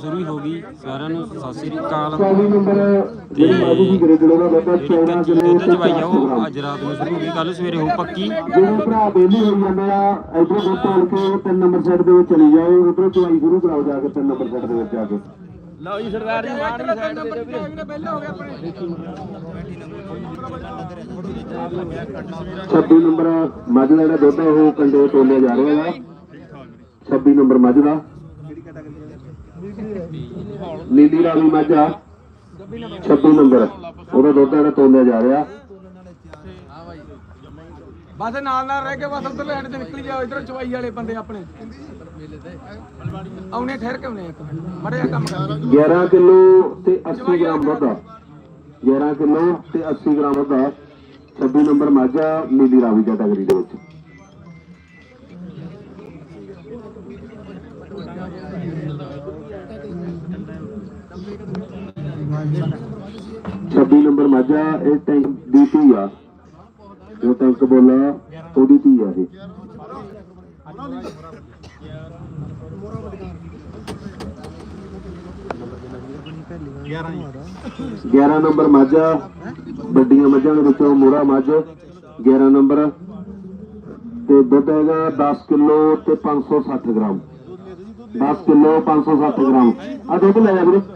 ਸ਼ੁਰੂ ਹੀ ਹੋ ਗਈ। ਸਾਰਿਆਂ ਨੂੰ ਸਤਿ ਸ੍ਰੀ ਅਕਾਲ। 24 ਨੰਬਰ ਤੇ ਜਿਹੜੀ ਬਾਬੂ ਦੀ ਗ੍ਰੇਡ ਵਾਲਾ ਬੱਚਾ ਜਿਹੜੀ 14 ਕੱਚੀ ਦੁੱਧ ਚਵਾਈ ਆ ਉਹ ਅੱਜ ਰਾਤ ਨੂੰ ਸ਼ੁਰੂ ਹੋ ਗਈ। ਕੱਲ ਸਵੇਰੇ ਹੋ ਪੱਕੀ। ਜਿਹੜੇ ਭਰਾ ਬੇਲੀ ਹੋਈ ਜਾਂਦੇ ਆ ਇਧਰੋਂ ਦੁੱਧ ਤੋਲ ਕੇ ਤਿੰਨ ਨੰਬਰ ਸੈੱਟ ਦੇ ਵਿੱਚ ਚਲੀ ਜਾਓ। ਉਧਰੋਂ ਚਵਾਈ ਸ਼ੁਰੂ ਕਰਾਓ ਜਾ ਕੇ ਤਿੰਨ ਨੰਬਰ ਸੈੱਟ ਦੇ ਵਿੱਚ ਜਾ ਕੇ। ਲਓ ਜੀ ਸਰਦਾਰ ਜੀ ਮਾਨ ਵੀ ਸਾਈਡ ਦੇ ਦਿਓ। ਵੀਰੇ 26 ਨੰਬਰ ਮੱਝ ਦਾ ਜਿਹੜਾ ਦੁੱਧ ਉਹ ਕੰਡੇ ਤੋਲਿਆ ਜਾ ਰਿਹਾ ਹੈ 26 ਨੰਬਰ ਮੱਝ ਦਾ। ਨੀਲੀ ਰਾਵੀ ਮੱਝ ਆ। 26 ਨੰਬਰ। ਉਹਦਾ ਦੁੱਧ ਜਿਹੜਾ ਤੋਲਿਆ ਜਾ ਰਿਹਾ। ਬਸ ਨਾਲ ਨਾਲ ਰਹਿ ਕੇ ਬਸ ਉਧਰ ਲੈਣ ਤੇ ਨਿਕਲ ਜਾਓ। ਇਧਰ ਚਵਾਈ ਵਾਲੇ ਬੰਦੇ ਆਪਣੇ। ਆਉਣੇ ਠਹਿਰ ਕੇ ਆਉਣੇ ਇੱਕ ਮੜਿਆ ਕੰਮ ਕਰ। 11 ਕਿਲੋ ਤੇ 80 ਗ੍ਰਾਮ ਆ। 11 ਕਿਲੋ ਤੇ 80 ਗ੍ਰਾਮ ਆ। 26 ਨੰਬਰ ਮਾਝਾ ਨੀਲੀ ਰਾਵੀ ਕੈਟਾਗਰੀ ਦੇ ਵਿੱਚ। ਛੱਬੀ ਨੰਬਰ ਮਾਝਾ, ਇਹ ਟੈਂਕ ਦੀ ਧੀ ਆ। ਜੋ ਟੈਂਕ ਬੋਲਾ ਉਹਦੀ ਧੀ ਆ ਇਹ। ਗਿਆਰਾਂ ਨੰਬਰ ਮਾਝਾ, ਵੱਡੀਆਂ ਮੱਝਾਂ ਦੇ ਵਿੱਚੋਂ ਮੋਰਾ ਮੱਝ 11 ਨੰਬਰ। ਤੇ ਦੁੱਧ ਹੈਗਾ 10 ਕਿਲੋ ਤੇ 560 ਗ੍ਰਾਮ। 10 kilo 560 gram. ਆ ਦੁੱਧ ਲੈ ਜਾ ਵੀਰੇ।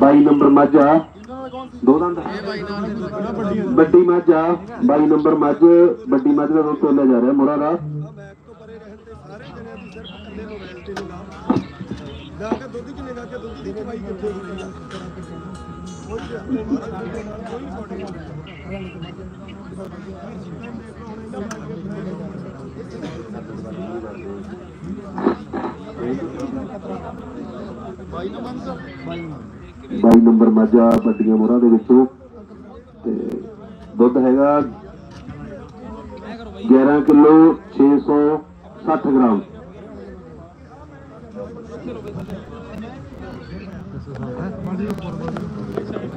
ਬਾਈ ਨੰਬਰ ਮਾਝਾ ਦੋ ਦੰਦ। ਵੱਡੀ ਮਾਝਾ ਬਾਈ ਨੰਬਰ ਮੱਝ, ਵੱਡੀ ਮੱਝ ਦਾ ਦੁੱਧ ਤੋਲਿਆ ਜਾ ਰਿਹਾ ਮੋਰਾ ਦਾ। ਜਾ ਕੇ ਦੁੱਧ ਚ ਨਿਗਾ ਕੇ ਦੁੱਧ ਦੀ ਦਵਾਈ ਕਿੱਥੇ ਹੋਈ? ਬਾਈ ਨੰਬਰ ਮਾਝਾ ਵੱਡੀਆਂ ਮੋਹਰਾਂ ਦੇ ਵਿੱਚੋਂ। ਤੇ ਦੁੱਧ ਹੈਗਾ 11 ਕਿਲੋ 660 ਗ੍ਰਾਮ।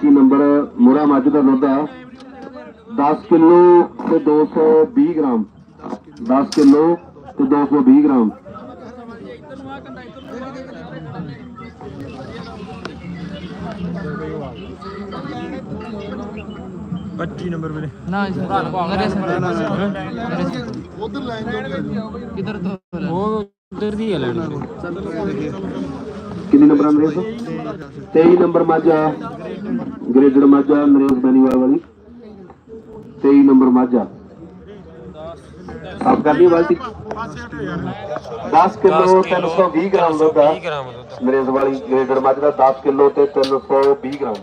21 ਨੰਬਰ ਮੋਹਰਾ ਮੱਝ ਦਾ ਦੁੱਧ ਆ 10 ਕਿਲੋ ਤੇ 220 ਗ੍ਰਾਮ 10 ਕਿਲੋ ਤੇ 220 ਗ੍ਰਾਮ ਨਾ ਜੀ ਮੇਰੇ ਉਧਰ ਲਾਈਨ ਕਿਧਰ ਤੋਂ ਉਹ ਉਧਰ ਦੀ ਹੈ ਲੈਣ ਕਿੰਨੀ ਨੰਬਰ ਨਰੇਸ਼ 23 ਨੰਬਰ ਮਾਝਾ ਗ੍ਰੇਡਡ ਮਾਝਾ ਨਰੇਸ਼ ਬੈਨੀਵਾਲ ਵਾਲੀ। 23 ਨੰਬਰ ਮਾਝਾ। ਸਾਫ਼ ਕਰ ਲਈ ਬਾਲਟੀ 10 ਕਿਲੋ 320 ਗ੍ਰਾਮ ਦੁੱਧ ਆ। 20 ਗ੍ਰਾਮ ਦੁੱਧ। ਨਰੇਸ਼ ਵਾਲੀ ਗ੍ਰੇਡਡ ਮਾਝਾ ਦਾ 10 ਕਿਲੋ ਤੇ 320 ਗ੍ਰਾਮ।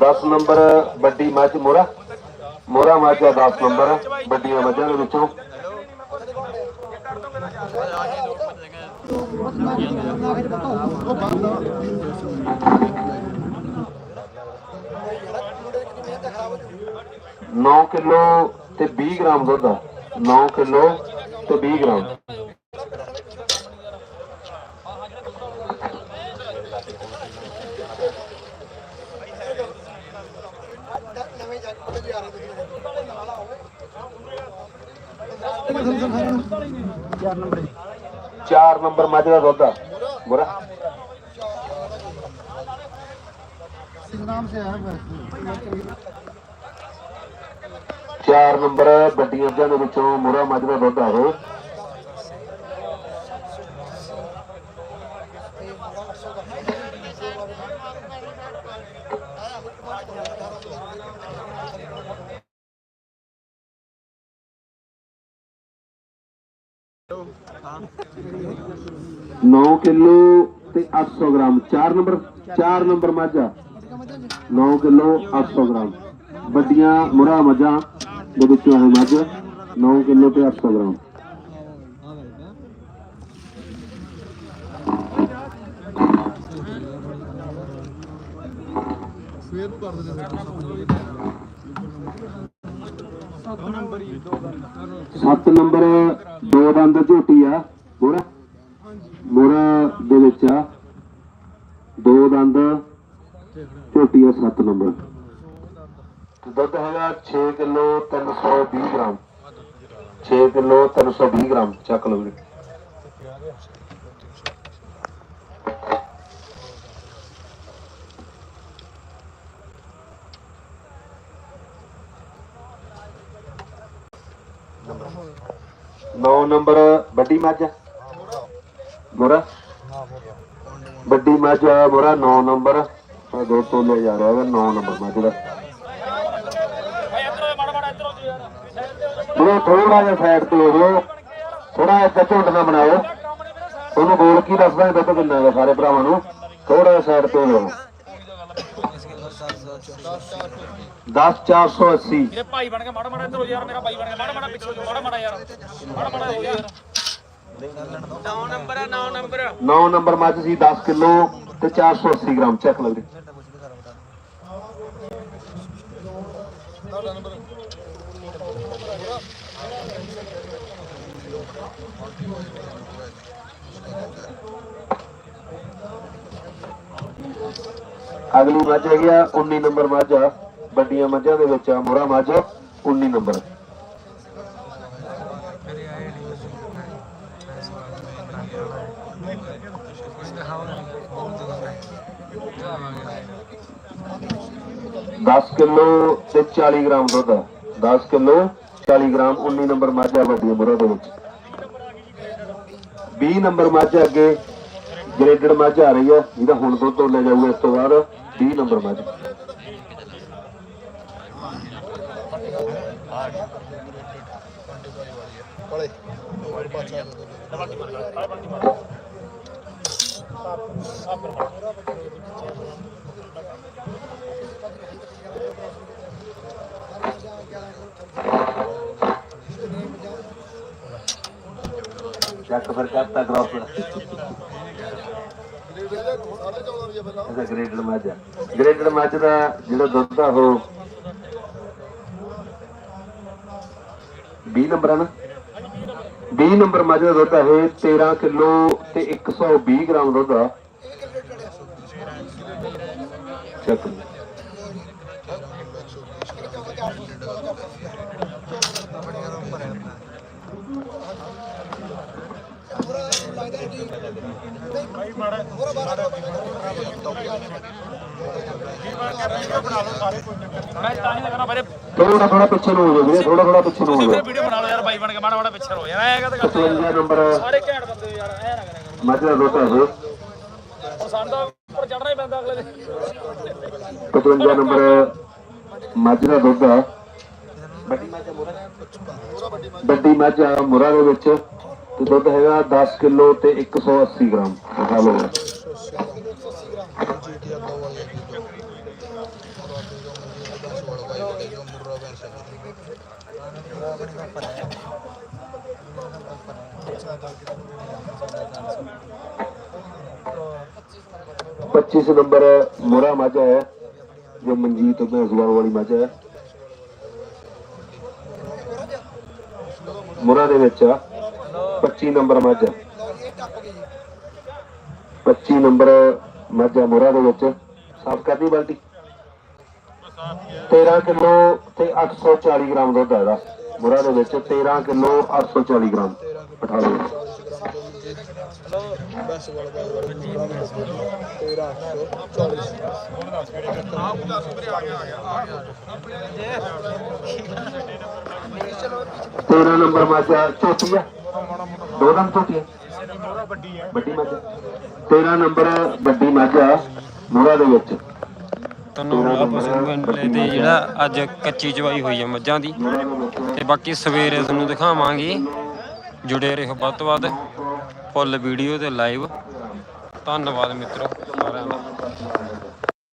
ਦਸ ਨੰਬਰ, ਵੱਡੀ ਮੱਝ ਮੋਰਾ। ਮੋਰਾ ਮੱਝ ਦਾ 10 ਨੰਬਰ, ਵੱਡੀਆਂ ਮੱਝਾਂ ਦੇ ਵਿੱਚੋਂ। ਨੌ ਕਿਲੋ ਤੇ 20 ਗ੍ਰਾਮ ਦੁੱਧ ਆ। 9 ਕਿਲੋ ਤੇ 20 ਗ੍ਰਾਮ। ਚਾਰ ਨੰਬਰ ਜੀ। ਮੱਝ ਦਾ ਦੁੱਧ ਬੁਰਾ। ਨਾਮ ਸੇ ਆਇਆ ਹੈ 4 ਨੰਬਰ ਵੱਡੀਆਂ ਦੇ ਵਿੱਚੋਂ ਮੁਰਾ ਮੱਝ ਦਾ ਦੁੱਧ ਆਵੇ 9 ਕਿਲੋ ਤੇ 800 gram 4 number 4 number Majha. 9 kilo 800 gram. ਵੱਡੀਆਂ ਮੁਰਾ ਮੱਝਾਂ ਦੇ ਵਿੱਚੋਂ ਹੈ ਮੱਝ 9 ਕਿਲੋ ਤੇ 800 ਗ੍ਰਾਮ। ਸਵੇਰ ਨੂੰ ਕਰ ਦਿੰਦੇ 7 ਨੰਬਰ। 7 ਨੰਬਰ ਦੋ ਦੰਦ ਝੋਟੀ ਆ ਮੋਰਾ ਮੋਰਾ ਦੇ ਵਿੱਚ ਆ। ਦੋ ਦੰਦ ਝੋਟੀ ਆ 7 ਨੰਬਰ। ਦੁੱਧ ਹੈਗਾ 6 ਕਿਲੋ 320 ਗ੍ਰਾਮ। 6 ਕਿਲੋ 320 ਗ੍ਰਾਮ, ਚੱਕ ਲਓ ਵੀਰੇ। ਨੌ ਨੰਬਰ ਵੱਡੀ ਮੱਝ ਮੋਰਾ? ਵੱਡੀ ਮੱਝ ਆ 9 ਨੰਬਰ। ਆ ਦੋ ਤੋਲੇ ਜਾ ਰਿਹਾ ਹੈ 9 ਨੰਬਰ ਮੱਝ ਦਾ। ਉਹ ਥੋੜਾ ਜਿਹਾ ਸਾਈਡ ਤੇ ਹੋ ਜਾਓ। ਥੋੜਾ ਜਿਹਾ ਝੁੰਡ ਨਾ ਬਣਾਓ। ਉਹਨੂੰ ਬੋਲ ਕੀ ਦੱਸਦਾ ਦੁੱਧ ਕਿੰਨਾ ਹੈ ਸਾਰੇ ਭਰਾਵਾਂ ਨੂੰ। ਥੋੜਾ ਜਿਹਾ ਸਾਈਡ ਤੇ ਹੋ ਜਾਓ। 10480 ਮੇਰੇ ਭਾਈ ਬਣ ਕੇ ਮਾੜਾ ਮਾੜਾ ਇੱਧਰ ਹੋ ਯਾਰ ਮੇਰਾ ਭਾਈ ਬਣ ਕੇ ਮਾੜਾ ਮਾੜਾ ਪਿੱਛੇ ਹੋ ਜਾ, ਮਾੜਾ ਮਾੜਾ ਯਾਰ। ਮਾੜਾ ਮਾੜਾ ਹੋ ਯਾਰ। 9 ਨੰਬਰ ਹੈ 9 ਨੰਬਰ। 9 ਨੰਬਰ ਮੱਝ ਸੀ 10 ਕਿਲੋ ਤੇ 480 ਗ੍ਰਾਮ ਚੈੱਕ ਵੀਰੇ। ਅਗਲੀ ਮੱਝ ਹੈਗੀ ਆ 19 ਨੰਬਰ ਮੱਝ ਆ। ਵੱਡੀਆਂ ਮੱਝਾਂ ਦੇ ਵਿੱਚ ਆ, ਮੋਰਾ ਮੱਝ 19 ਨੰਬਰ। ਦਸ ਕਿਲੋ ਤੇ 40 ਗ੍ਰਾਮ ਦੁੱਧ ਆ। 10 ਕਿਲੋ 40 ਗ੍ਰਾਮ 19 ਨੰਬਰ ਮੱਝ ਆ ਵੱਡੀ ਮੁਰਾ ਦੇ ਵਿੱਚ। 20 ਨੰਬਰ ਮੱਝ ਅੱਗੇ, ਗ੍ਰੇਡਡ ਮੱਝ ਆ ਰਹੀ ਹੈ ਜਿਹਦਾ ਹੁਣ ਦੁੱਧ ਤੋਲਿਆ ਜਾਊਗਾ ਇਸ ਤੋਂ ਬਾਅਦ 20 ਨੰਬਰ ਮੱਝ। ਹੋਰ ਪਾਛਾ ਚੱਕ ਫਿਰ ਕਰਤਾ ਡ੍ਰੌਪ ਇਹਦਾ ਗ੍ਰੇਡਡ ਮੱਝ ਗ੍ਰੇਡਡ ਮੱਝ ਦਾ ਜਿਹੜਾ ਦੁੱਧ ਆ ਉਹ 20 ਨੰਬਰ ਆ ਨਾ? 20 ਨੰਬਰ ਮੱਝ ਦਾ ਦੁੱਧ ਇਹ 13 ਕਿਲੋ ਤੇ 120 ਗ੍ਰਾਮ ਦੁੱਧ ਆ। ਚੱਕ। ਥੋੜਾ ਥੋੜਾ ਪਿੱਛੇ ਨੂੰ ਹੋ ਜਾਓ ਵੀਰੇ ਥੋੜਾ ਥੋੜਾ ਪਿੱਛੇ ਨੂੰ ਹੋ ਜਾਓ। ਵੀਡੀਓ ਬਣਾ ਲਓ। ਯਾਰ ਭਾਈ ਬਣ ਕੇ ਮਾੜਾ ਮਾੜਾ ਪਿੱਛੇ ਰਹੋ ਯਾਰ ਐ ਕਹਤੇ ਕਰਦੇ 55 ਨੰਬਰ ਸਾਰੇ ਘੈਂਟ ਬੰਦੇ ਹੋ ਯਾਰ ਐ ਨਾ ਕਰਿਆ ਦਾ ਆ ਇਹ ਕਰੋ ਹੁਣ ਸਾਨੂੰ ਤਾਂ ਉੱਪਰ ਚੜਨਾ ਹੀ ਪੈਂਦਾ ਅਗਲੇ ਦਿਨ। 55 ਨੰਬਰ ਦਾ ਦੁੱਧ ਆ। ਵੱਡੀ ਮੱਝ ਆ ਮੁਰਾ ਆ ਦੇ ਵਿੱਚ। ਤੇ ਦੁੱਧ ਹੈਗਾ 10 ਕਿਲੋ ਤੇ 180 ਗ੍ਰਾਮ। ਖਾ ਲਓ। ਦੋ पच्चीस नंबर मुरा मझ है जो मंजीत भैंसवाल वाली मझ है ਮੁਰਾ ਦੇ ਵਿੱਚ ਆ 25 ਨੰਬਰ ਮੱਝ ਆ 25 ਨੰਬਰ ਮੱਝ ਆ ਮੁਰਾ ਦੇ ਵਿੱਚ ਸਾਫ਼ ਕਰਨੀ ਬਾਲਟੀ 13 ਕਿਲੋ ਤੇ 840 ਗ੍ਰਾਮ ਦੁੱਧ ਆ ਇਹਦਾ। ਮੁਰਾ ਦੇ ਵਿੱਚ 13 ਕਿਲੋ 840 ਗ੍ਰਾਮ ਪਠਾ ਲਓ ਬਸ ਵਾਲਾ ਤੇਰਾ ਨੰਬਰ ਮਾਝਾ ਝੋਟੀ ਆ। ਦੋ ਦਮ ਝੋਟੀ ਆ। ਵੱਡੀ ਮਾਝਾ 13 ਨੰਬਰ ਵੱਡੀ ਮਾਝਾ ਮੋਰਾ ਦੇ ਵਿੱਚ। ਤੁਹਾਨੂੰ ਆ ਪਸ਼ੂ ਪਿੰਡਲੇ ਤੇ ਜਿਹੜਾ ਅੱਜ ਕੱਚੀ ਚਵਾਈ ਹੋਈ ਹੈ ਮੱਝਾਂ ਦੀ। ਤੇ ਬਾਕੀ ਸਵੇਰੇ ਤੁਹਾਨੂੰ ਦਿਖਾਵਾਂਗੇ, ਜੁੜੇ ਰਹੋ ਵੱਧ ਤੋਂ ਵੱਧ, ਫੁੱਲ ਵੀਡੀਓ ਤੇ ਲਾਈਵ ਧੰਨਵਾਦ ਮਿੱਤਰੋ ਸਾਰਿਆਂ ਦਾ।